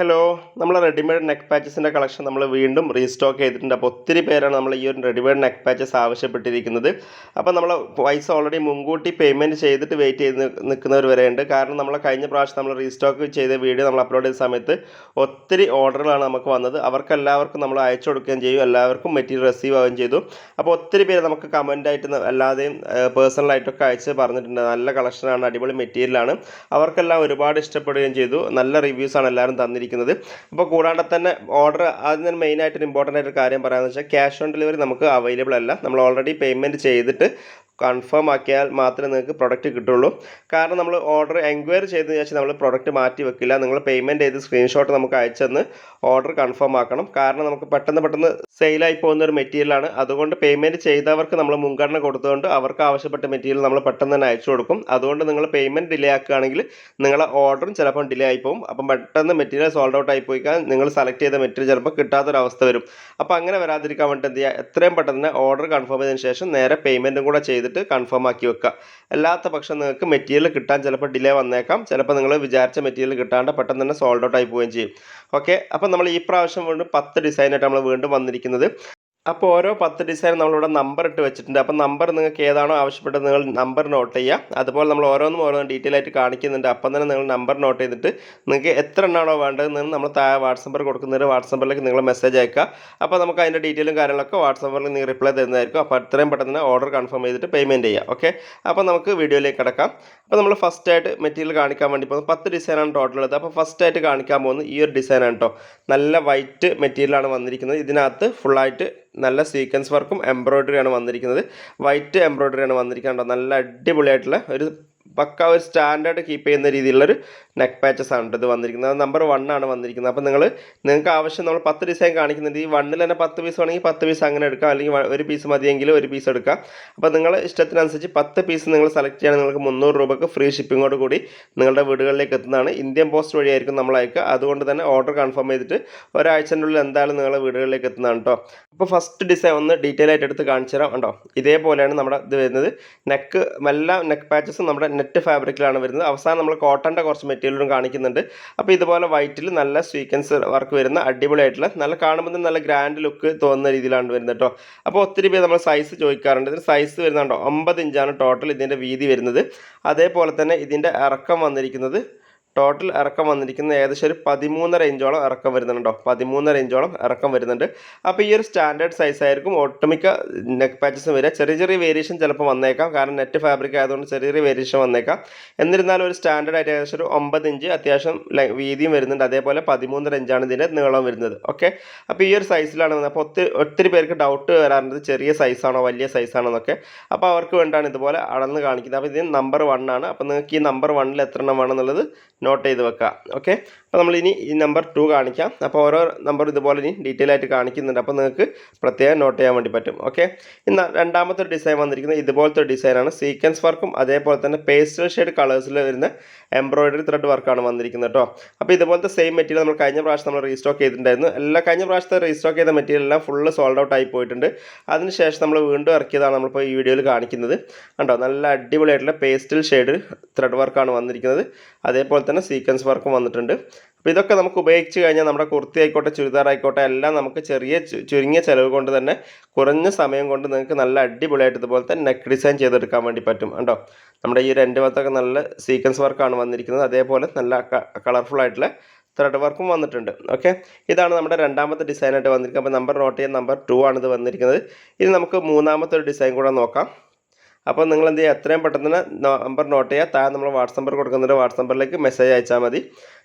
Hello നമ്മൾ readymade neck പാച്ചസിന്റെ collection നമ്മൾ വീണ്ടും റീസ്റ്റോക്ക് ചെയ്തിട്ടുണ്ട്. അപ്പോൾ ഒത്തിരി പേരാണ് നമ്മൾ ഈ ഒരു റെഡിമെയ്ഡ് നെക്ക് പാച്ചസ് ആവശ്യപ്പെട്ടിരിക്കുന്നത്. അപ്പോൾ നമ്മൾ പൈസ ഓൾറെഡി മുൻകൂട്ടി പേയ്മെന്റ് ചെയ്തിട്ട് വെയിറ്റ് ചെയ്ത് നിൽക്കുന്നവർ വരെയുണ്ട് കാരണം നമ്മൾ കഴിഞ്ഞ പ്രാവശ്യം നമ്മൾ റീസ്റ്റോക്ക് ചെയ്ത വീഡിയോ നമ്മൾ അപ്ലോഡ് ചെയ്ത സമയത്ത് ഒത്തിരി ഓർഡറുകളാണ് നമുക്ക് വന്നത്. അവർക്ക് എല്ലാവർക്കും നമ്മൾ അയച്ചു കൊടുക്കുകയും ചെയ്യും എല്ലാവർക്കും മെറ്റീരിയൽ റിസീവ് ആവുകയും ചെയ്തു. അപ്പോൾ ഒത്തിരി പേര് നമുക്ക് കമന്റായിട്ട് അല്ലാതെയും പേഴ്സണലായിട്ടൊക്കെ അയച്ച് പറഞ്ഞിട്ടുണ്ട്. നല്ല കളക്ഷനാണ് അടിപൊളി മെറ്റീരിയലാണ് അവർക്കെല്ലാം ഒരുപാട് ഇഷ്ടപ്പെടുകയും ചെയ്തു. നല്ല റിവ്യൂസാണ് എല്ലാവരും തന്നിരിക്കുന്നത്. അപ്പോൾ കൂടാണ്ട് തന്നെ ഓർഡർ ആദ്യം തന്നെ ഒരു ഇമ്പോർട്ടന്റ് ആയിട്ട് ഒരു കാര്യം പറയാമെന്ന് വെച്ചാൽ ക്യാഷ് ഓൺ ഡെലിവറി നമുക്ക് അവൈലബിൾ അല്ല. നമ്മൾ ഓൾറെഡി പേയ്മെന്റ് ചെയ്തിട്ട് കൺഫേം ആക്കിയാൽ മാത്രമേ നിങ്ങൾക്ക് പ്രൊഡക്റ്റ് കിട്ടുള്ളൂ. കാരണം നമ്മൾ ഓർഡർ എൻക്വയറി ചെയ്തതിന് ശേഷം നമ്മൾ പ്രൊഡക്റ്റ് മാറ്റി വെക്കില്ല. നിങ്ങൾ പേയ്മെന്റ് ചെയ്ത് സ്ക്രീൻഷോട്ട് നമുക്ക് അയച്ചെന്ന് ഓർഡർ കൺഫേം ആക്കണം. കാരണം നമുക്ക് പെട്ടെന്ന് പെട്ടെന്ന് സെയിലായി പോകുന്ന ഒരു മെറ്റീരിയലാണ് അതുകൊണ്ട് പേയ്മെന്റ് ചെയ്തവർക്ക് നമ്മൾ മുൻഗണന കൊടുത്തുകൊണ്ട് അവർക്ക് ആവശ്യപ്പെട്ട മെറ്റീരിയൽ നമ്മൾ പെട്ടെന്ന് തന്നെ അയച്ചു കൊടുക്കും. അതുകൊണ്ട് നിങ്ങൾ പേയ്മെന്റ് ഡിലേ ആക്കുകയാണെങ്കിൽ നിങ്ങളുടെ ഓർഡറും ചിലപ്പം ഡിലേ ആയി പോകും. അപ്പം പെട്ടെന്ന് മെറ്റീരിയൽ സോൾഡ് ഔട്ട് ആയി പോയി നിങ്ങൾ സെലക്ട് ചെയ്ത മെറ്റീരിയൽ ചിലപ്പോൾ കിട്ടാത്തൊരവസ്ഥ വരും. അപ്പോൾ അങ്ങനെ വരാതിരിക്കാൻ വേണ്ടി എന്ത് ചെയ്യുക? എത്രയും പെട്ടെന്ന് ഓർഡർ കൺഫേം ചെയ്തതിന് ശേഷം നേരെ പേയ്മെന്റും കൂടെ ചെയ്തിട്ട് കൺഫേം ആക്കി വെക്കുക. അല്ലാത്ത പക്ഷം നിങ്ങൾക്ക് മെറ്റീരിയൽ കിട്ടാൻ ചിലപ്പോൾ ഡിലേ വന്നേക്കാം. ചിലപ്പോൾ നിങ്ങൾ വിചാരിച്ച മെറ്റീരിയൽ കിട്ടാണ്ട് പെട്ടെന്ന് തന്നെ സോൾഡ് ഔട്ട് ആയി പോവുകയും ചെയ്യും. ഓക്കെ അപ്പോൾ നമ്മൾ ഈ പ്രാവശ്യം വീണ്ടും പത്ത് ഡിസൈനായിട്ട് നമ്മൾ വീണ്ടും വന്നിരിക്കുന്നത്. അപ്പോൾ ഓരോ പത്ത് ഡിസൈൻ നമ്മളിവിടെ നമ്പർ ഇട്ട് വെച്ചിട്ടുണ്ട്. അപ്പോൾ നമ്പർ നിങ്ങൾക്ക് ഏതാണോ ആവശ്യപ്പെട്ടത് നിങ്ങൾ നമ്പർ നോട്ട് ചെയ്യുക അതുപോലെ നമ്മൾ ഓരോന്നും ഓരോന്നും ഡീറ്റെയിൽ ആയിട്ട് കാണിക്കുന്നുണ്ട്. അപ്പം തന്നെ നിങ്ങൾ നമ്പർ നോട്ട് ചെയ്തിട്ട് നിങ്ങൾക്ക് എത്ര എണ്ണമാണോ വേണ്ടതെന്ന് നമ്മൾ താഴെ വാട്സപ്പിൽ കൊടുക്കുന്നൊരു വാട്സപ്പിലേക്ക് നിങ്ങൾ മെസ്സേജ് അയക്കുക. അപ്പോൾ നമുക്ക് അതിന്റെ ഡീറ്റെയിലും കാര്യങ്ങളൊക്കെ വാട്സപ്പിൽ നിങ്ങൾ റിപ്ലൈ തരുന്നതായിരിക്കും. അപ്പോൾ എത്രയും പെട്ടെന്ന് തന്നെ ഓർഡർ കൺഫേം ചെയ്തിട്ട് പേയ്മെന്റ് ചെയ്യുക ഓക്കെ അപ്പോൾ നമുക്ക് വീഡിയോയിലേക്ക് കിടക്കാം. അപ്പോൾ നമ്മൾ ഫസ്റ്റ് ആയിട്ട് മെറ്റീരിയൽ കാണിക്കാൻ വേണ്ടി പോകുന്നത് പത്ത് ഡിസൈനാണ് ടോട്ടൽ ഉള്ളത്. അപ്പോൾ ഫസ്റ്റ് ആയിട്ട് കാണിക്കാൻ പോകുന്നത് ഈ ഒരു ഡിസൈനാണ് കേട്ടോ നല്ല വൈറ്റ് മെറ്റീരിയലാണ് വന്നിരിക്കുന്നത്. ഇതിനകത്ത് ഫുള്ളായിട്ട് നല്ല സീക്വൻസ് വർക്കും എംബ്രോയ്ഡറിയാണ് വന്നിരിക്കുന്നത്. വൈറ്റ് എംബ്രോയ്ഡറിയാണ് വന്നിരിക്കുന്നത്. നല്ല അടിപൊളിയായിട്ടുള്ള ഒരു പക്ക ഒരു സ്റ്റാൻഡേർഡ് കീപ്പ് ചെയ്യുന്ന രീതിയിലുള്ളൊരു നെക്ക് പാച്ചസ് ആണ് ഇത് വന്നിരിക്കുന്നത്. നമ്പർ വൺ ആണ് വന്നിരിക്കുന്നത്. അപ്പോൾ നിങ്ങൾ നിങ്ങൾക്ക് ആവശ്യം നമ്മൾ പത്ത് ഡിസൈൻ കാണിക്കുന്നുണ്ട്. ഈ വണ്ണിൽ തന്നെ പത്ത് പീസ് വേണമെങ്കിൽ പത്ത് പീസ് അങ്ങനെ എടുക്കാം. അല്ലെങ്കിൽ ഒരു പീസ് മതിയെങ്കിൽ ഒരു പീസ് എടുക്കാം. അപ്പോൾ നിങ്ങൾ ഇഷ്ടത്തിനനുസരിച്ച് പത്ത് പീസ് നിങ്ങൾ സെലക്ട് ചെയ്യുകയാണെങ്കിൽ നിങ്ങൾക്ക് മുന്നൂറ് രൂപയ്ക്ക് ഫ്രീ ഷിപ്പിങ്ങോട് കൂടി നിങ്ങളുടെ വീടുകളിലേക്ക് എത്തുന്നതാണ്. ഇന്ത്യൻ പോസ്റ്റ് വഴിയായിരിക്കും നമ്മൾ അയക്കുക. അതുകൊണ്ട് തന്നെ ഓർഡർ കൺഫേം ചെയ്തിട്ട് ഒരാഴ്ചന്റെ ഉള്ളിൽ എന്തായാലും നിങ്ങളുടെ വീടുകളിലേക്ക് എത്തുന്നതാണ് കേട്ടോ. അപ്പോൾ ഫസ്റ്റ് ഡിസൈൻ ഒന്ന് ഡീറ്റെയിൽ ആയിട്ട് എടുത്ത് കാണിച്ചു തരാം കേട്ടോ ഇതേപോലെയാണ് നമ്മുടെ ഇത് വരുന്നത്. നെക്ക് എല്ലാ നെക്ക് പാച്ചസും നമ്മുടെ നെറ്റ് ഫാബ്രിക്കിലാണ് വരുന്നത്. അവസാനം നമ്മൾ കോട്ടന്റെ കുറച്ച് മെറ്റീരിയലും കാണിക്കുന്നുണ്ട്. അപ്പോൾ ഇതുപോലെ വൈറ്റിൽ നല്ല സ്വീക്വൻസ് വർക്ക് വരുന്ന അടിപൊളിയായിട്ടുള്ള നല്ല കാണുമ്പോൾ നല്ല ഗ്രാൻഡ് ലുക്ക് തോന്നുന്ന രീതിയിലാണ് വരുന്നത് കേട്ടോ അപ്പോൾ ഒത്തിരി പേര് നമ്മൾ സൈസ് ചോദിക്കാറുണ്ട്. ഇതിന് സൈസ് വരുന്നുണ്ടോ ഒമ്പത് ഇഞ്ചാണ് ടോട്ടൽ ഇതിന്റെ വീതി വരുന്നത്. അതേപോലെ തന്നെ ഇതിന്റെ ഇറക്കം വന്നിരിക്കുന്നത് ടോട്ടൽ ഇറക്കം വന്നിരിക്കുന്നത് ഏകദേശം ഒരു പതിമൂന്നര ഇഞ്ചോളം ഇറക്കം വരുന്നുണ്ടോ പതിമൂന്നര ഇഞ്ചോളം ഇറക്കം വരുന്നുണ്ട്. അപ്പോൾ ഈ ഒരു സ്റ്റാൻഡേർഡ് സൈസ് ആയിരിക്കും ഒട്ടുമിക്ക നെക്ക് പാച്ചസും വരിക. ചെറിയ ചെറിയ വേരിയേഷൻ ചിലപ്പോൾ വന്നേക്കാം. കാരണം നെറ്റ് ഫാബ്രിക് ആയതുകൊണ്ട് ചെറിയ ചെറിയ വേരിയേഷൻ വന്നേക്കാം. എന്നിരുന്നാലും ഒരു സ്റ്റാൻഡേർഡ് ആയിട്ട് ഏകദേശം ഒരു ഒമ്പത് ഇഞ്ച് അത്യാവശ്യം വീതിയും വരുന്നുണ്ട്. അതേപോലെ പതിമൂന്നര ഇഞ്ചാണ് ഇതിന്റെ നീളം വരുന്നത്. ഓക്കെ അപ്പോൾ ഈ ഒരു സൈസിലാണ് വന്നത്. അപ്പോൾ ഒത്തിരി ഒത്തിരി പേർക്ക് ഡൗട്ട് വരാറുണ്ട്. ചെറിയ സൈസാണോ വലിയ സൈസാണോ എന്നൊക്കെ. അപ്പോൾ അവർക്ക് വേണ്ടാണ് ഇതുപോലെ അളന്ന് കാണിക്കുന്നത്. അപ്പോൾ ഇതിന് നമ്പർ വൺ ആണ്. അപ്പോൾ നിങ്ങൾക്ക് ഈ നമ്പർ വണ്ണിൽ എത്ര എണ്ണം വേണമെന്നുള്ളത് നോട്ട് ചെയ്ത് വെക്കുക ഓക്കെ അപ്പോൾ നമ്മളിനി ഈ നമ്പർ ടു കാണിക്കാം. അപ്പോൾ ഓരോ നമ്പർ ഇതുപോലെ ഇനി ഡീറ്റെയിൽ ആയിട്ട് കാണിക്കുന്നുണ്ട്. അപ്പോൾ നിങ്ങൾക്ക് പ്രത്യേകം നോട്ട് ചെയ്യാൻ വേണ്ടി പറ്റും. ഓക്കെ ഇന്ന് രണ്ടാമത്തെ ഡിസൈൻ വന്നിരിക്കുന്നത് ഇതുപോലത്തെ ഡിസൈനാണ് സീക്വൻസ് വർക്കും അതേപോലെ തന്നെ പേസ്റ്റൽ ഷെയ്ഡ് കളേഴ്സിൽ വരുന്ന എംബ്രോയിഡറി ത്രെഡ് വർക്കാണ് വന്നിരിക്കുന്നത് കേട്ടോ അപ്പോൾ ഇതുപോലത്തെ സെയിം മെറ്റീരിയൽ നമ്മൾ കഴിഞ്ഞ പ്രാവശ്യം നമ്മൾ റീസ്റ്റോക്ക് ചെയ്തിട്ടുണ്ടായിരുന്നു. എല്ലാ കഴിഞ്ഞ പ്രാവശ്യത്തെ റീസ്റ്റോക്ക് ചെയ്ത മെറ്റീരിയൽ എല്ലാം ഫുള്ള് സോൾഡ് ഔട്ട് ആയി പോയിട്ടുണ്ട്. അതിനുശേഷം നമ്മൾ വീണ്ടും ഇറക്കിയതാണ് നമ്മളിപ്പോൾ ഈ വീഡിയോയിൽ കാണിക്കുന്നത്. കണ്ടോ? നല്ല അടിപൊളിയായിട്ടുള്ള പേസ്റ്റൽ ഷെയ്ഡ് ത്രെഡ് വർക്കാണ് വന്നിരിക്കുന്നത്. അതേപോലെ തന്നെ സീക്വൻസ് വർക്കും വന്നിട്ടുണ്ട്. അപ്പോൾ ഇതൊക്കെ നമുക്ക് ഉപയോഗിച്ച് കഴിഞ്ഞാൽ നമ്മുടെ കുർത്തി ആയിക്കോട്ടെ ചുരിദാർ ആയിക്കോട്ടെ എല്ലാം നമുക്ക് ചെറിയ ചുരുങ്ങിയ ചിലവ് കൊണ്ട് തന്നെ കുറഞ്ഞ സമയം കൊണ്ട് നിങ്ങൾക്ക് നല്ല അടിപൊളിയായിട്ട് തന്നെ നെക്ക് ഡിസൈൻ ചെയ്തെടുക്കാൻ വേണ്ടി പറ്റും. കണ്ടോ? നമ്മുടെ ഈ രണ്ട് ഭാഗത്തൊക്കെ നല്ല സീക്വൻസ് വർക്കാണ് വന്നിരിക്കുന്നത്. അതേപോലെ നല്ല കളർഫുൾ ആയിട്ടുള്ള ത്രെഡ് വർക്കും വന്നിട്ടുണ്ട്. ഓക്കെ ഇതാണ് നമ്മുടെ രണ്ടാമത്തെ ഡിസൈനായിട്ട് വന്നിരിക്കുന്നത്. അപ്പോൾ നമ്പർ നോട്ട് ചെയ്യാൻ നമ്പർ ടു ആണ് ഇത് വന്നിരിക്കുന്നത്. ഇനി നമുക്ക് മൂന്നാമത്തെ ഒരു ഡിസൈൻ കൂടെ നോക്കാം. അപ്പോൾ നിങ്ങൾ എന്ത് ചെയ്യുക? എത്രയും പെട്ടെന്ന് നമ്പർ നോട്ട് ചെയ്യുക. താഴെ നമ്മൾ വാട്സപ്പ് നമ്പർ കൊടുക്കുന്നുണ്ട് വാട്സപ്പ് നമ്പറിലേക്ക് മെസ്സേജ് അയച്ചാൽ മതി.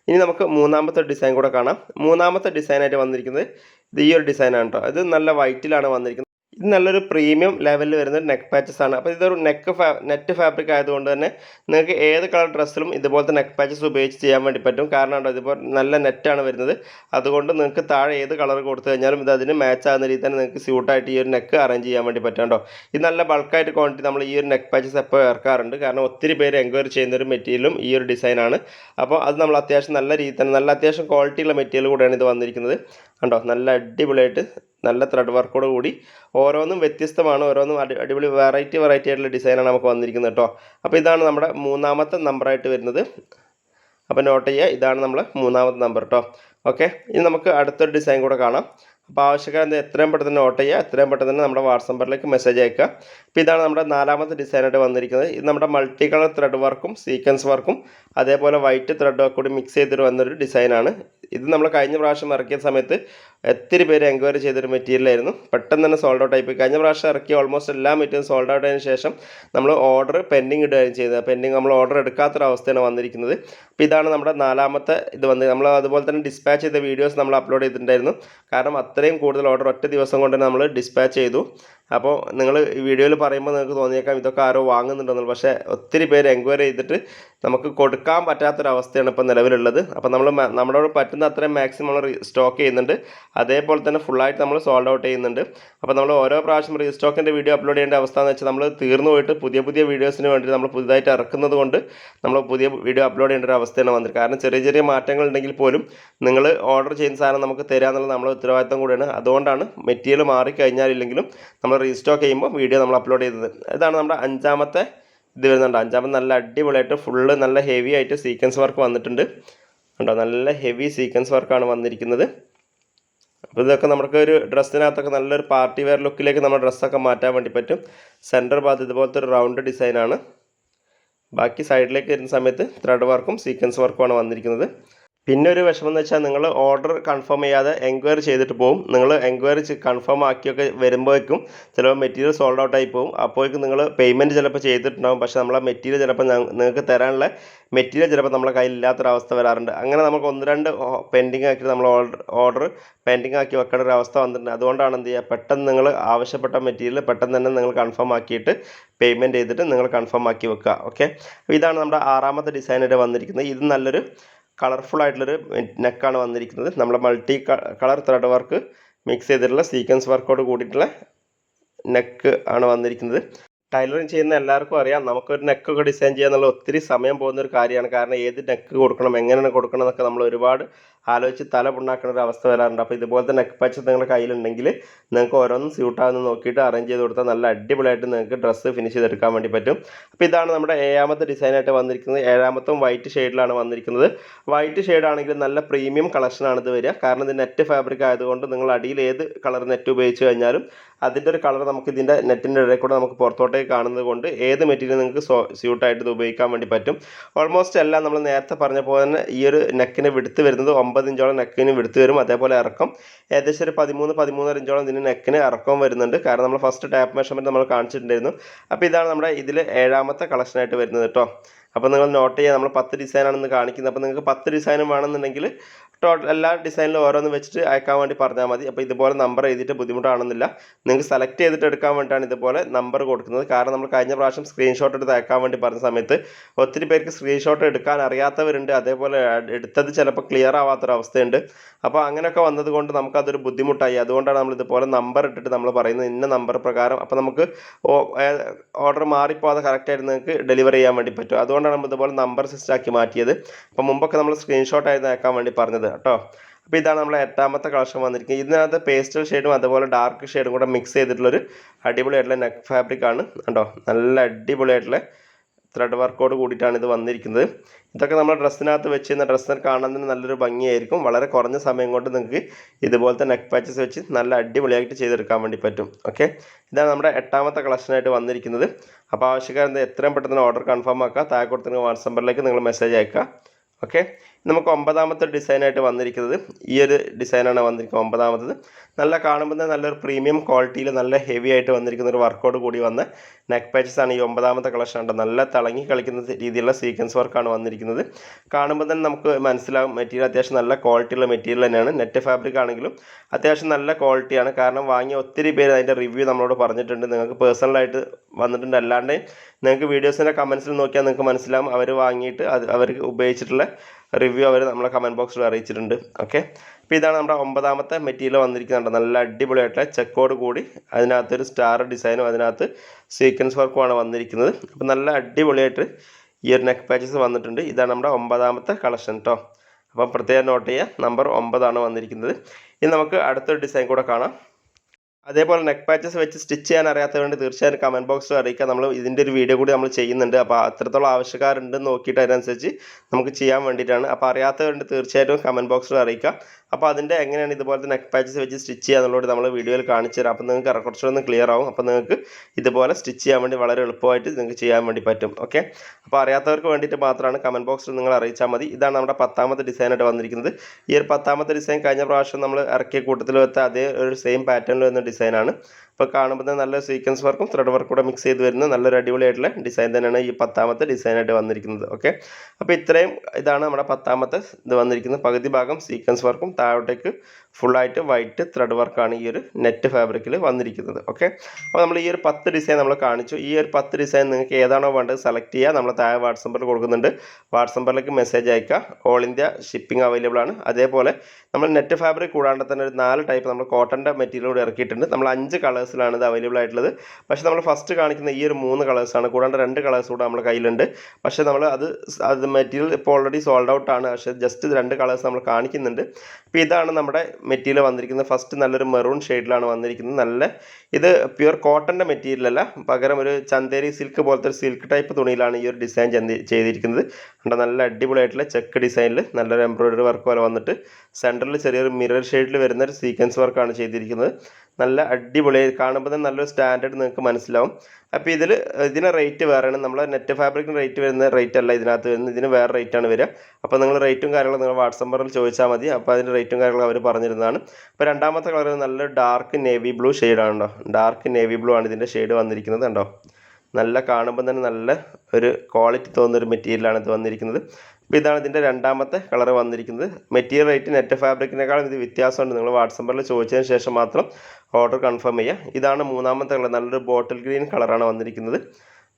ഇനി നമുക്ക് മൂന്നാമത്തെ ഡിസൈൻ കൂടെ കാണാം. മൂന്നാമത്തെ ഡിസൈനായിട്ട് വന്നിരിക്കുന്നത് ഇത് ഈ ഒരു ഡിസൈനാണ് കേട്ടോ ഇത് നല്ല വൈറ്റിലാണ് വന്നിരിക്കുന്നത്. ഇത് നല്ലൊരു പ്രീമിയം ലെവലിൽ വരുന്ന നെക്ക് പാച്ചസ് ആണ്. അപ്പോൾ ഇതൊരു നെക്ക് ഫാ നെറ്റ് ഫാബ്രിക് ആയതുകൊണ്ട് തന്നെ നിങ്ങൾക്ക് ഏത് കളർ ഡ്രസ്സിലും ഇതുപോലത്തെ നെക്ക് പാച്ചസ് ഉപയോഗിച്ച് ചെയ്യാൻ വേണ്ടി പറ്റും. കാരണം ഉണ്ടോ ഇതിപ്പോൾ നല്ല നെറ്റാണ് വരുന്നത്. അതുകൊണ്ട് നിങ്ങൾക്ക് താഴെ ഏത് കളർ കൊടുത്തു കഴിഞ്ഞാലും ഇത് അതിന് മാച്ച് ആകുന്ന രീതിയിൽ തന്നെ നിങ്ങൾക്ക് സ്യൂട്ടായിട്ട് ഈ ഒരു നെക്ക് അറേഞ്ച് ചെയ്യാൻ വേണ്ടി പറ്റും കേട്ടോ ഇത് നല്ല ബൾക്കായിട്ട് ക്വാണ്ടിറ്റി നമ്മൾ ഈ ഒരു നെക്ക് പാച്ചസ് എപ്പോൾ ഇറക്കാറുണ്ട്. കാരണം ഒത്തിരി പേര് എൻക്വയറി ചെയ്യുന്ന ഒരു മെറ്റീരിയലും ഈ ഒരു ഡിസൈനാണ് അപ്പോൾ അത് നമ്മൾ അത്യാവശ്യം നല്ല രീതിയിൽ തന്നെ നല്ല അത്യാവശ്യം ക്വാളിറ്റിയുള്ള മെറ്റീരിയൽ കൂടെയാണ് ഇത് വന്നിരിക്കുന്നത്. കണ്ടോ? നല്ല അടിപൊളിയായിട്ട് നല്ല ത്രെഡ് വർക്കോട് കൂടി ഓരോന്നും വ്യത്യസ്തമാണ് ഓരോന്നും അടി അടിപൊളി വെറൈറ്റി വെറൈറ്റി ആയിട്ടുള്ള ഡിസൈനാണ് നമുക്ക് വന്നിരിക്കുന്നത് കേട്ടോ. അപ്പോൾ ഇതാണ് നമ്മുടെ മൂന്നാമത്തെ നമ്പറായിട്ട് വരുന്നത്. അപ്പോൾ നോട്ട് ചെയ്യുക ഇതാണ് നമ്മൾ മൂന്നാമത്തെ നമ്പർ കേട്ടോ ഓക്കെ ഇനി നമുക്ക് അടുത്തൊരു ഡിസൈൻ കൂടെ കാണാം. അപ്പോൾ ആവശ്യക്കാരെന്ത് എത്രയും പെട്ടെന്ന് നോട്ട് ചെയ്യുക എത്രയും പെട്ടെന്ന് നമ്മുടെ വാട്സപ്പ് നമ്പറിലേക്ക് മെസ്സേജ് അയക്കുക. അപ്പോൾ ഇതാണ് നമ്മുടെ നാലാമത്തെ ഡിസൈനായിട്ട് വന്നിരിക്കുന്നത്. ഇത് നമ്മുടെ മൾട്ടി കളർ ത്രെഡ് വർക്കും സീക്വൻസ് വർക്കും അതേപോലെ വൈറ്റ് ത്രെഡ് കൂടി മിക്സ് ചെയ്തിട്ട് വന്നൊരു ഡിസൈനാണ് ഇത് നമ്മൾ കഴിഞ്ഞ പ്രാവശ്യം ഇറക്കിയ സമയത്ത് ഒത്തിരി പേര് എൻക്വയറി ചെയ്തൊരു മെറ്റീരിയലായിരുന്നു പെട്ടെന്ന് തന്നെ സോൾഡ് ഔട്ട് ആയിപ്പോയി കഴിഞ്ഞ പ്രാവശ്യം ഇറക്കിയ ഓൾമോസ്റ്റ് എല്ലാ മെറ്റീരിയലും സോൾഡ് ഔട്ട് ആയതിനു ശേഷം നമ്മൾ ഓർഡർ പെൻഡിങ് ഇടുകയും ചെയ്തത്. പെൻഡിങ് നമ്മൾ ഓർഡർ എടുക്കാത്തൊരവസ്ഥയാണ് വന്നിരിക്കുന്നത്. അപ്പോൾ ഇതാണ് നമ്മുടെ നാലാമത്തെ ഇത് വന്ന് നമ്മൾ അതുപോലെ തന്നെ ഡിസ്പാച്ച് ചെയ്ത വീഡിയോസ് നമ്മൾ അപ്ലോഡ് ചെയ്തിട്ടുണ്ടായിരുന്നു. കാരണം അത്രയും കൂടുതൽ ഓർഡർ ഒറ്റ ദിവസം കൊണ്ട് തന്നെ നമ്മൾ ഡിസ്പാച്ച് ചെയ്തു. അപ്പോൾ നിങ്ങൾ ഈ വീഡിയോയിൽ പറയുമ്പോൾ നിങ്ങൾക്ക് തോന്നിയേക്കാം ഇതൊക്കെ ആരോ വാങ്ങുന്നുണ്ടെന്നുള്ളത്. പക്ഷേ ഒത്തിരി പേര് എൻക്വയറി ചെയ്തിട്ട് നമുക്ക് കൊടുക്കാൻ പറ്റാത്തൊരവസ്ഥയാണ് ഇപ്പോൾ നിലവിലുള്ളത്. അപ്പോൾ നമ്മൾ നമ്മളോട് പറ്റുന്ന അത്രയും മാക്സിമം നമ്മൾ സ്റ്റോക്ക് ചെയ്യുന്നുണ്ട്. അതേപോലെ തന്നെ ഫുള്ളായിട്ട് നമ്മൾ സോൾഡ് ഔട്ട് ചെയ്യുന്നുണ്ട്. അപ്പോൾ നമ്മൾ ഓരോ പ്രാവശ്യം റീസ്റ്റോക്കിന്റെ വീഡിയോ അപ്ലോഡ് ചെയ്യേണ്ട അവസ്ഥ എന്ന് വെച്ചാൽ നമ്മൾ തീർന്നു പോയിട്ട് പുതിയ പുതിയ വീഡിയോസിന് വേണ്ടി നമ്മൾ പുതുതായിട്ട് ഇറക്കുന്നത് കൊണ്ട് നമ്മൾ പുതിയ വീഡിയോ അപ്ലോഡ് ചെയ്യേണ്ട ഒരു അവസ്ഥയാണ് വന്നത് കാരണം ചെറിയ ചെറിയ മാറ്റങ്ങൾ ഉണ്ടെങ്കിൽ പോലും നിങ്ങൾ ഓർഡർ ചെയ്യുന്ന സാധനം നമുക്ക് തരാമെന്നുള്ള നമ്മൾ ഉത്തരവാദിത്തം കൂടിയാണ്. അതുകൊണ്ടാണ് മെറ്റീരിയൽ മാറിക്കഴിഞ്ഞാലില്ലെങ്കിലും നമ്മൾ റീസ്റ്റോക്ക് ചെയ്യുമ്പോൾ വീഡിയോ നമ്മൾ അപ്ലോഡ് ചെയ്തത് ഇതാണ് നമ്മുടെ അഞ്ചാമത്തെ ഇത് വരുന്നുണ്ട്. അഞ്ചാമത് നല്ല അടിപൊളിയായിട്ട് ഫുള്ള് നല്ല ഹെവി ആയിട്ട് സീക്വൻസ് വർക്ക് വന്നിട്ടുണ്ട്. കണ്ടോ? നല്ല ഹെവി സീക്വൻസ് വർക്കാണ് വന്നിരിക്കുന്നത്. അപ്പോൾ ഇതൊക്കെ നമുക്ക് ഒരു ഡ്രസ്സിനകത്തൊക്കെ നല്ലൊരു പാർട്ടി വെയർ ലുക്കിലേക്ക് നമ്മുടെ ഡ്രസ്സൊക്കെ മാറ്റാൻ വേണ്ടി പറ്റും. സെന്റർ ഭാഗത്ത് ഇതുപോലത്തെ ഒരു റൗണ്ട് ഡിസൈനാണ്. ബാക്കി സൈഡിലേക്ക് വരുന്ന സമയത്ത് ത്രെഡ് വർക്കും സീക്വൻസ് വർക്കുമാണ് വന്നിരിക്കുന്നത്. പിന്നെ ഒരു വിഷമം എന്ന് വെച്ചാൽ നിങ്ങൾ ഓർഡർ കൺഫേം ചെയ്യാതെ എൻക്വയറി ചെയ്തിട്ട് പോകും നിങ്ങൾ എൻക്വയറി കൺഫേം ആക്കിയൊക്കെ വരുമ്പോഴേക്കും ചിലപ്പോൾ മെറ്റീരിയൽ സോൾഡ് ഔട്ട് ആയി പോകും അപ്പോഴേക്കും നിങ്ങൾ പേയ്മെന്റ് ചിലപ്പോൾ ചെയ്തിട്ടുണ്ടാകും പക്ഷേ നമ്മളെ മെറ്റീരിയൽ ചിലപ്പോൾ നിങ്ങൾക്ക് തരാനുള്ള മെറ്റീരിയൽ ചിലപ്പോൾ നമ്മളെ കയ്യിൽ ഇല്ലാത്തൊരവസ്ഥ വരാറുണ്ട്. അങ്ങനെ നമുക്ക് ഒന്ന് രണ്ട് പെൻഡിങ് ആക്കി നമ്മൾ ഓർഡർ ഓർഡർ പെൻഡിങ് ആക്കി വെക്കേണ്ട ഒരു അവസ്ഥ വന്നിട്ടുണ്ട്. അതുകൊണ്ടാണ് എന്ത് ചെയ്യുക പെട്ടെന്ന് നിങ്ങൾ ആവശ്യപ്പെട്ട മെറ്റീരിയൽ പെട്ടെന്ന് തന്നെ നിങ്ങൾ കൺഫേം ആക്കിയിട്ട് പേയ്മെന്റ് ചെയ്തിട്ട് നിങ്ങൾ കൺഫേം ആക്കി വെക്കുക. ഓക്കെ ഇതാണ് നമ്മുടെ ആറാമത്തെ ഡിസൈനായിട്ട് വന്നിരിക്കുന്നത്. ഇത് നല്ലൊരു കളർഫുൾ ആയിട്ടുള്ളൊരു നെക്കാണ് വന്നിരിക്കുന്നത്. നമ്മുടെ multi colour thread work mix ചെയ്തിട്ടുള്ള സീക്വൻസ് വർക്കോട് കൂടിയിട്ടുള്ള നെക്ക് ആണ് വന്നിരിക്കുന്നത്. ടൈലറിങ് ചെയ്യുന്ന എല്ലാവർക്കും അറിയാം. നമുക്കൊരു നെക്കൊക്കെ ഡിസൈൻ ചെയ്യുക എന്നുള്ള ഒത്തിരി സമയം പോകുന്ന ഒരു കാര്യമാണ്. കാരണം ഏത് നെക്ക് കൊടുക്കണം എങ്ങനെയാണ് കൊടുക്കണം എന്നൊക്കെ നമ്മൾ ഒരുപാട് ആലോചിച്ച് തല പുണ്ണാക്കുന്ന ഒരു അവസ്ഥ വരാറുണ്ട്. അപ്പോൾ ഇതുപോലത്തെ നെക്ക് പാച്ച് നിങ്ങളുടെ കയ്യിലുണ്ടെങ്കിൽ നിങ്ങൾക്ക് ഓരോന്നും സ്യൂട്ടാകുന്ന നോക്കിയിട്ട് അറേഞ്ച് ചെയ്ത് കൊടുത്താൽ നല്ല അടിപൊളിയായിട്ട് നിങ്ങൾക്ക് ഡ്രസ്സ് ഫിനിഷ് ചെയ്തെടുക്കാൻ വേണ്ടി പറ്റും. അപ്പോൾ ഇതാണ് നമ്മുടെ ഏഴാമത്തെ ഡിസൈനായിട്ട് വന്നിരിക്കുന്നത്. ഏഴാമത്തും വൈറ്റ് ഷെയ്ഡിലാണ് വന്നിരിക്കുന്നത്. വൈറ്റ് ഷെയ്ഡ് ആണെങ്കിൽ നല്ല പ്രീമിയം കളക്ഷനാണ് ഇത് വരിക. കാരണം ഇത് നെറ്റ് ഫാബ്രിക് ആയതുകൊണ്ട് നിങ്ങൾ അടിയിൽ ഏത് കളർ നെറ്റ് ഉപയോഗിച്ച് കഴിഞ്ഞാലും അതിന്റെ ഒരു കളർ നമുക്ക് ഇതിന്റെ നെറ്റിന്റെ ഇടയിൽ കൂടെ നമുക്ക് പുറത്തോട്ടേക്ക് കാണുന്നത് കൊണ്ട് ഏത് മെറ്റീരിയൽ നിങ്ങൾക്ക് സ്യൂട്ടായിട്ട് ഇത് ഉപയോഗിക്കാൻ വേണ്ടി പറ്റും. ഓൾമോസ്റ്റ് എല്ലാം നമ്മൾ നേരത്തെ പറഞ്ഞ പോലെ തന്നെ ഈ ഒരു നെക്കിന് വിടുത്ത് വരുന്നത് ഒമ്പത് ഇഞ്ചോളം നെക്കിന് വിടുത്ത് വരും. അതേപോലെ ഇറക്കം ഏകദേശം ഒരു പതിമൂന്ന് പതിമൂന്നര ഇഞ്ചോളം ഇതിന് നെക്കിന് ഇറക്കം വരുന്നുണ്ട്. കാരണം നമ്മൾ ഫസ്റ്റ് ടാപ്പ് മെഷർമെന്റ് നമ്മൾ കാണിച്ചിട്ടുണ്ടായിരുന്നു. അപ്പോൾ ഇതാണ് നമ്മുടെ ഇതിൽ ഏഴാമത്തെ കളക്ഷനായിട്ട് വരുന്നത് കേട്ടോ. അപ്പോൾ നിങ്ങൾ നോട്ട് ചെയ്യുക നമ്മൾ പത്ത് ഡിസൈനാണെന്ന് കാണിക്കുന്നത്. അപ്പോൾ നിങ്ങൾക്ക് പത്ത് ഡിസൈനും വേണമെന്നുണ്ടെങ്കിൽ ടോട്ടൽ എല്ലാ ഡിസൈനിലും ഓരോന്ന് വെച്ചിട്ട് അയക്കാൻ വേണ്ടി പറഞ്ഞാൽ മതി. അപ്പോൾ ഇതുപോലെ നമ്പർ എഴുതിയിട്ട് ബുദ്ധിമുട്ടാണെന്നില്ല. നിങ്ങൾക്ക് സെലക്ട് ചെയ്തിട്ട് എടുക്കാൻ വേണ്ടിയിട്ടാണ് ഇതുപോലെ നമ്പർ കൊടുക്കുന്നത്. കാരണം നമ്മൾ കഴിഞ്ഞ പ്രാവശ്യം സ്ക്രീൻഷോട്ട് എടുത്ത് അയക്കാൻ വേണ്ടി പറഞ്ഞ സമയത്ത് ഒത്തിരി പേർക്ക് സ്ക്രീൻഷോട്ട് എടുക്കാൻ അറിയാത്തവരുണ്ട്. അതേപോലെ എടുത്തത് ചിലപ്പോൾ ക്ലിയർ ആവാത്തൊരവസ്ഥയുണ്ട്. അപ്പോൾ അങ്ങനെയൊക്കെ വന്നതുകൊണ്ട് നമുക്കതൊരു ബുദ്ധിമുട്ടായി. അതുകൊണ്ടാണ് നമ്മൾ ഇതുപോലെ നമ്പർ ഇട്ടിട്ട് നമ്മൾ പറയുന്നത് ഇന്ന നമ്പർ പ്രകാരം. അപ്പോൾ നമുക്ക് ഓർഡർ മാറിപ്പോകാതെ കറക്റ്റായിട്ട് നിങ്ങൾക്ക് ഡെലിവറി ചെയ്യാൻ വേണ്ടി പറ്റും. അതുകൊണ്ടാണ് നമ്മൾ ഇതുപോലെ നമ്പർ സിസ്റ്റാക്കി മാറ്റിയത്. അപ്പോൾ മുമ്പൊക്കെ നമ്മൾ സ്ക്രീൻഷോട്ട് ആയിരുന്നു അയക്കാൻ വേണ്ടി പറഞ്ഞത്. കേട്ടോ. അപ്പോൾ ഇതാണ് നമ്മളെ എട്ടാമത്തെ കളക്ഷൻ വന്നിരിക്കുന്നത്. ഇതിനകത്ത് പേസ്റ്റൽ ഷെയ്ഡും അതുപോലെ ഡാർക്ക് ഷെയ്ഡും കൂടെ മിക്സ് ചെയ്തിട്ടുള്ളൊരു അടിപൊളിയായിട്ടുള്ള നെക്ക് ഫാബ്രിക് ആണ്. കണ്ടോ? നല്ല അടിപൊളിയായിട്ടുള്ള ത്രെഡ് വർക്കോട് കൂടിയിട്ടാണ് ഇത് വന്നിരിക്കുന്നത്. ഇതൊക്കെ നമ്മുടെ ഡ്രസ്സിനകത്ത് വെച്ച് കഴിഞ്ഞാൽ ഡ്രസ്സിന് കാണുന്നതിന് നല്ലൊരു ഭംഗിയായിരിക്കും. വളരെ കുറഞ്ഞ സമയം കൊണ്ട് നിങ്ങൾക്ക് ഇതുപോലത്തെ നെക്ക് പാച്ചസ് വെച്ച് നല്ല അടിപൊളിയായിട്ട് ചെയ്തെടുക്കാൻ വേണ്ടി പറ്റും. ഓക്കെ ഇതാണ് നമ്മുടെ എട്ടാമത്തെ കളക്ഷനായിട്ട് വന്നിരിക്കുന്നത്. അപ്പോൾ ആവശ്യക്കാരെന്ത് എത്രയും പെട്ടെന്ന് ഓർഡർ കൺഫേം ആക്കുക താഴെ കൊടുത്തിന് വാട്സപ്പ് നമ്പറിലേക്ക് നിങ്ങൾ മെസ്സേജ് അയക്കുക. ഓക്കെ നമുക്ക് ഒമ്പതാമത്തെ ഡിസൈനായിട്ട് വന്നിരിക്കുന്നത്. ഈ ഒരു ഡിസൈനാണ് വന്നിരിക്കുന്നത് ഒമ്പതാമത്തത്. നല്ല കാണുമ്പോൾ നല്ലൊരു പ്രീമിയം ക്വാളിറ്റിയിൽ നല്ല ഹെവി ആയിട്ട് വന്നിരിക്കുന്ന ഒരു വർക്കോട് കൂടി വന്ന നെക്ക് പാച്ചസ് ആണ് ഈ ഒമ്പതാമത്തെ കളക്ഷൻ ഉണ്ട് നല്ല തിളങ്ങി കളിക്കുന്ന രീതിയിലുള്ള സീക്വൻസ് വർക്കാണ് വന്നിരിക്കുന്നത്. കാണുമ്പോൾ തന്നെ നമുക്ക് മനസ്സിലാകും മെറ്റീരിയൽ അത്യാവശ്യം നല്ല ക്വാളിറ്റിയുള്ള മെറ്റീരിയൽ തന്നെയാണ്. നെറ്റ് ഫാബ്രിക് ആണെങ്കിലും അത്യാവശ്യം നല്ല ക്വാളിറ്റിയാണ് കാരണം വാങ്ങിയ ഒത്തിരി പേര് അതിന്റെ റിവ്യൂ നമ്മളോട് പറഞ്ഞിട്ടുണ്ട്. നിങ്ങൾക്ക് പേഴ്സണലായിട്ട് വന്നിട്ടുണ്ട്. അല്ലാണ്ട് നിങ്ങൾക്ക് വീഡിയോസിന്റെ കമൻസിൽ നോക്കിയാൽ നിങ്ങൾക്ക് മനസ്സിലാകും അവർ വാങ്ങിയിട്ട് അത് അവർക്ക് ഉപയോഗിച്ചിട്ടുള്ള റിവ്യൂ അവർ നമ്മളെ കമന്റ് ബോക്സിൽ അറിയിച്ചിട്ടുണ്ട്. ഓക്കെ അപ്പോൾ ഇതാണ് നമ്മുടെ ഒമ്പതാമത്തെ മെറ്റീരിയൽ വന്നിരിക്കുന്നുണ്ട് നല്ല അടിപൊളിയായിട്ടുള്ള ചെക്കോട് കൂടി അതിനകത്തൊരു സ്റ്റാർ ഡിസൈനും അതിനകത്ത് സീക്വൻസ് വർക്കുമാണ് വന്നിരിക്കുന്നത്. അപ്പോൾ നല്ല അടിപൊളിയായിട്ട് ഈ ഒരു നെക്ക് പാച്ചസ് വന്നിട്ടുണ്ട്. ഇതാണ് നമ്മുടെ ഒമ്പതാമത്തെ കളക്ഷൻ കേട്ടോ അപ്പം പ്രത്യേകം നോട്ട് ചെയ്യുക നമ്പർ ഒമ്പതാണ് വന്നിരിക്കുന്നത്. ഇനി നമുക്ക് അടുത്തൊരു ഡിസൈൻ കൂടെ കാണാം. അതേപോലെ നെക്ക് പാച്ചസ് വെച്ച് സ്റ്റിച്ച് ചെയ്യാൻ അറിയാത്തവരുണ്ട് തീർച്ചയായും കമന്റ് ബോക്സിൽ അറിയിക്കുക നമ്മൾ ഇതിന്റെ ഒരു വീഡിയോ കൂടി നമ്മൾ ചെയ്യുന്നുണ്ട്. അപ്പോൾ അത്രത്തോളം ആവശ്യക്കാരുണ്ടെന്ന് നോക്കിയിട്ട് അതിനനുസരിച്ച് നമുക്ക് ചെയ്യാൻ വേണ്ടിയിട്ടാണ്. അപ്പോൾ അറിയാത്തവരുണ്ട് തീർച്ചയായിട്ടും കമന്റ് ബോക്സിൽ അറിയിക്കുക അപ്പോൾ അതിന്റെ എങ്ങനെയാണ് ഇതുപോലത്തെ നെക്ക് പാച്ചസ് വെച്ച് സ്റ്റിച്ച് ചെയ്യുക എന്നുള്ളത് നമ്മൾ വീഡിയോയിൽ കാണിച്ചു തരാം. അപ്പോൾ നിങ്ങൾക്ക് കുറച്ചുകൂടെ ക്ലിയർ ആവും. അപ്പോൾ നിങ്ങൾക്ക് ഇതുപോലെ സ്റ്റിച്ച് ചെയ്യാൻ വേണ്ടി വളരെ എളുപ്പമായിട്ട് നിങ്ങൾക്ക് ചെയ്യാൻ വേണ്ടി പറ്റും. ഓക്കെ അപ്പോൾ അറിയാത്തവർക്ക് വേണ്ടിയിട്ട് മാത്രമാണ് കമന്റ് ബോക്സിൽ നിങ്ങൾ അറിയിച്ചാൽ മതി. ഇതാണ് നമ്മുടെ പത്താമത്തെ ഡിസൈനായിട്ട് വന്നിരിക്കുന്നത്. ഈ ഒരു പത്താമത്തെ ഡിസൈൻ കഴിഞ്ഞ പ്രാവശ്യം നമ്മൾ ഇറക്കിയ കൂട്ടത്തിൽ വെച്ച അതേ ഒരു സെയിം പാറ്റേണിൽ വരുന്ന ഡിസൈനാണ് ഇപ്പോൾ കാണുമ്പോൾ നല്ല സീക്വൻസ് വർക്കും ത്രെഡ് വർക്കും കൂടെ മിക്സ് ചെയ്ത് വരുന്ന നല്ലൊരു അടിപൊളിയായിട്ടുള്ള ഡിസൈൻ തന്നെയാണ് ഈ പത്താമത്തെ ഡിസൈനായിട്ട് വന്നിരിക്കുന്നത് ഓക്കെ അപ്പോൾ ഇത്രയും ഇതാണ് നമ്മുടെ പത്താമത്തെ ഇത് വന്നിരിക്കുന്നത്. പകുതി ഭാഗം സീക്വൻസ് വർക്കും താഴോട്ടേക്ക് ഫുള്ളായിട്ട് വൈറ്റ് ത്രെഡ് വർക്കാണ് ഈ ഒരു നെറ്റ് ഫാബ്രിക്കിൽ വന്നിരിക്കുന്നത് ഓക്കെ അപ്പോൾ നമ്മൾ ഈ ഒരു പത്ത് ഡിസൈൻ നമ്മൾ കാണിച്ചു. ഈ ഒരു പത്ത് ഡിസൈൻ നിങ്ങൾക്ക് ഏതാണോ വേണ്ടത് സെലക്ട് ചെയ്യുക നമ്മൾ താഴെ വാട്സപ്പ് നമ്പർ കൊടുക്കുന്നുണ്ട്. വാട്സപ്പ് നമ്പറിലേക്ക് മെസ്സേജ് അയക്കുക. ഓൾ ഇന്ത്യ ഷിപ്പിംഗ് അവൈലബിൾ ആണ്. അതേപോലെ നമ്മൾ നെറ്റ് ഫാബ്രിക് കൂടാണ്ട് തന്നെ ഒരു നാല് ടൈപ്പ് നമ്മൾ കോട്ടന്റെ മെറ്റീരിയൽ കൂടി ഇറക്കിയിട്ടുണ്ട്. നമ്മൾ അഞ്ച് കളേഴ്സിലാണ് ഇത് അവൈലബിൾ ആയിട്ടുള്ളത്. പക്ഷേ നമ്മൾ ഫസ്റ്റ് കാണിക്കുന്ന ഈ ഒരു മൂന്ന് കളേഴ്സാണ്. കൂടാണ്ട് രണ്ട് കളേഴ്സ് കൂടെ നമ്മുടെ കയ്യിലുണ്ട്. പക്ഷേ നമ്മൾ അത് അത് മെറ്റീരിയൽ ഇപ്പോൾ ഓൾറെഡി സോൾഡ് ഔട്ട് ആണ്. പക്ഷേ ജസ്റ്റ് രണ്ട് കളേഴ്സ് നമ്മൾ കാണിക്കുന്നുണ്ട്. അപ്പോൾ ഇതാണ് നമ്മുടെ മെറ്റീരിയൽ വന്നിരിക്കുന്നത്. ഫസ്റ്റ് നല്ലൊരു മെറൂൺ ഷെയ്ഡിലാണ് വന്നിരിക്കുന്നത്. നല്ല ഇത് പ്യുവർ കോട്ടന്റെ മെറ്റീരിയൽ അല്ല. പകരം ഒരു ചന്തേരി സിൽക്ക് പോലത്തെ ഒരു സിൽക്ക് ടൈപ്പ് തുണിയിലാണ് ഈ ഒരു ഡിസൈൻ ചെയ്തിരിക്കുന്നത്. അവിടെ നല്ല അടിപൊളിയായിട്ടുള്ള ചെക്ക് ഡിസൈനിൽ നല്ലൊരു എംബ്രോയിഡറി വർക്ക് പോലെ വന്നിട്ട് സെന്ററിൽ ചെറിയൊരു മിറർ ഷെയ്ഡിൽ വരുന്ന ഒരു സീക്വൻസ് വർക്കാണ് ചെയ്തിരിക്കുന്നത്. നല്ല അടിപൊളി കാണുമ്പോൾ തന്നെ നല്ലൊരു സ്റ്റാൻഡേർഡ് നിങ്ങൾക്ക് മനസ്സിലാവും. അപ്പോൾ ഇതിൽ ഇതിന് റേറ്റ് വേറെയാണ്. നമ്മൾ നെറ്റ് ഫാബ്രിക്കിന് റേറ്റ് വരുന്ന റേറ്റ് അല്ല ഇതിനകത്ത് വരുന്നത്. ഇതിന് വേറെ റേറ്റാണ് വരിക. അപ്പോൾ നിങ്ങൾ റേറ്റും കാര്യങ്ങളും നിങ്ങൾ വാട്സപ്പ് നമ്പറിൽ ചോദിച്ചാൽ മതി. അപ്പോൾ അതിന്റെ റേറ്റും കാര്യങ്ങളും അവർ പറഞ്ഞിരുന്നതാണ്. അപ്പോൾ രണ്ടാമത്തെ കളർ നല്ല ഡാർക്ക് നേവി ബ്ലൂ ഷെയ്ഡാണ് കേട്ടോ ഡാർക്ക് നേവി ബ്ലൂ ആണ് ഇതിന്റെ ഷെയ്ഡ് വന്നിരിക്കുന്നത് കണ്ടോ? നല്ല കാണുമ്പോൾ തന്നെ നല്ല ഒരു ക്വാളിറ്റി തോന്നുന്ന ഒരു മെറ്റീരിയലാണ് ഇത് വന്നിരിക്കുന്നത്. അപ്പോൾ ഇതാണ് ഇതിന്റെ രണ്ടാമത്തെ കളർ വന്നിരിക്കുന്നത്. മെറ്റീരിയൽ റേറ്റ് നെറ്റ് ഫാബ്രിക്കിനേക്കാളും ഇത് വ്യത്യാസമുണ്ട്. നിങ്ങൾ വാട്സപ്പിൽ ചോദിച്ചതിന് ശേഷം മാത്രം ഓർഡർ കൺഫേം ചെയ്യുക ഇതാണ് മൂന്നാമത്തെ കളർ. നല്ലൊരു ബോട്ടിൽ ഗ്രീൻ കളറാണ് വന്നിരിക്കുന്നത്.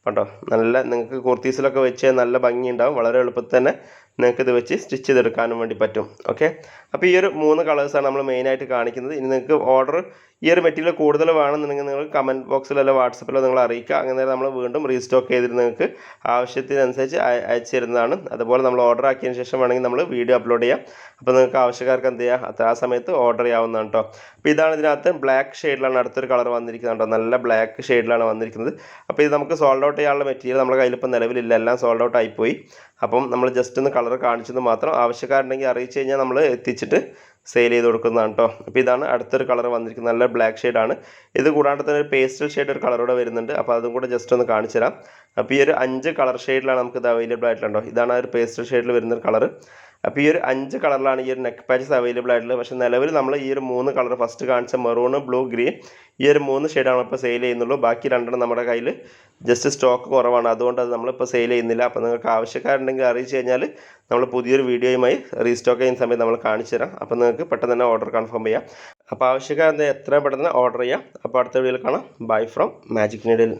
കണ്ടോ? നല്ല നിങ്ങൾക്ക് കുർത്തീസിലൊക്കെ വെച്ച് നല്ല ഭംഗിയുണ്ടാവും. വളരെ എളുപ്പത്തിൽ തന്നെ നിങ്ങൾക്ക് ഇത് വെച്ച് സ്റ്റിച്ച് ചെയ്തെടുക്കാനും വേണ്ടി പറ്റും. ഓക്കെ അപ്പോൾ ഈ ഒരു മൂന്ന് കളേഴ്സാണ് നമ്മൾ മെയിനായിട്ട് കാണിക്കുന്നത്. ഇനി നിങ്ങൾക്ക് ഓർഡർ ഈ ഒരു മെറ്റീരിയൽ കൂടുതൽ വേണമെന്നുണ്ടെങ്കിൽ നിങ്ങൾ കമന്റ് ബോക്സിലോ അല്ലെങ്കിൽ വാട്സപ്പിലോ നിങ്ങൾ അറിയിക്കുക. അങ്ങനെ നമ്മൾ വീണ്ടും റീസ്റ്റോക്ക് ചെയ്തിട്ട് നിങ്ങൾക്ക് ആവശ്യത്തിനനുസരിച്ച് അയ- അയച്ചു തരുന്നതാണ്. അതുപോലെ നമ്മൾ ഓർഡർ ആക്കിയതിന് ശേഷം വേണമെങ്കിൽ നമ്മൾ വീഡിയോ അപ്ലോഡ് ചെയ്യാം. അപ്പോൾ നിങ്ങൾക്ക് ആവശ്യക്കാർക്ക് എന്ത് ചെയ്യാം? ആ സമയത്ത് ഓർഡർ ചെയ്യാവുന്നതാണ് കേട്ടോ അപ്പോൾ ഇതാണ് ഇതിനകത്ത് ബ്ലാക്ക് ഷെയ്ഡിലാണ് അടുത്തൊരു കളർ വന്നിരിക്കുന്നത് കേട്ടോ നല്ല ബ്ലാക്ക് ഷെയ്ഡിലാണ് വന്നിരിക്കുന്നത്. അപ്പോൾ ഇത് നമുക്ക് സോൾഡ് ഔട്ട് ചെയ്യാനുള്ള മെറ്റീരിയൽ നമ്മുടെ കയ്യിലിപ്പോൾ നിലവിലില്ല. എല്ലാം സോൾഡ് ഔട്ട് ആയിപ്പോയി അപ്പം നമ്മൾ ജസ്റ്റ് ഒന്ന് കളർ കാണിച്ചെന്ന് മാത്രം ആവശ്യക്കാരുണ്ടെങ്കിൽ അറിയിച്ചു കഴിഞ്ഞാൽ നമ്മൾ എത്തിച്ചിട്ട് സെയിൽ ചെയ്ത് കൊടുക്കുന്നതാണ് കേട്ടോ അപ്പോൾ ഇതാണ് അടുത്തൊരു കളർ വന്നിരിക്കുന്നത്. നല്ല ബ്ലാക്ക് ഷെയ്ഡാണ് ഇത് കൂടാണ്ട് തന്നെ ഒരു പേസ്റ്റൽ ഷെയ്ഡ് ഒരു കളറൂടെ വരുന്നുണ്ട്. അപ്പോൾ അതും കൂടെ ജസ്റ്റ് ഒന്ന് കാണിച്ചു തരാം. അപ്പോൾ ഈ ഒരു അഞ്ച് കളർ ഷെയ്ഡിലാണ് നമുക്ക് ഇത് അവൈലബിൾ ആയിട്ടുണ്ടോ ഇതാണ് ആ ഒരു പേസ്റ്റൽ ഷെയ്ഡിൽ വരുന്ന ഒരു കളർ അപ്പോൾ ഈ ഒരു അഞ്ച് കളറിലാണ് ഈ ഒരു നെക്ക് പാച്ചസ് അവൈലബിൾ ആയിട്ടുള്ളത്. പക്ഷേ നിലവിൽ നമ്മൾ ഈ ഒരു മൂന്ന് കളർ ഫസ്റ്റ് കാണിച്ച മെറൂൺ ബ്ലൂ ഗ്രീൻ ഈ ഒരു മൂന്ന് ഷെയ്ഡാണ് ഇപ്പോൾ സെയിൽ ചെയ്യുന്നുള്ളൂ. ബാക്കി രണ്ടെണ്ണം നമ്മുടെ കയ്യിൽ ജസ്റ്റ് സ്റ്റോക്ക് കുറവാണ്. അതുകൊണ്ട് അത് നമ്മളിപ്പോൾ സെയിൽ ചെയ്യുന്നില്ല. അപ്പോൾ നിങ്ങൾക്ക് ആവശ്യക്കാരുണ്ടെങ്കിൽ അറിയിച്ചു കഴിഞ്ഞാൽ നമ്മൾ പുതിയൊരു വീഡിയോയുമായി റീസ്റ്റോക്ക് ചെയ്യുന്ന സമയത്ത് നമ്മൾ കാണിച്ചു തരാം. അപ്പോൾ നിങ്ങൾക്ക് പെട്ടെന്ന് തന്നെ ഓർഡർ കൺഫേം ചെയ്യാം. അപ്പോൾ ആവശ്യക്കാർ എത്രയും പെട്ടെന്ന് ഓർഡർ ചെയ്യാം. അപ്പോൾ അടുത്ത വീഡിയോയിൽ കാണാം. Bye from magic needle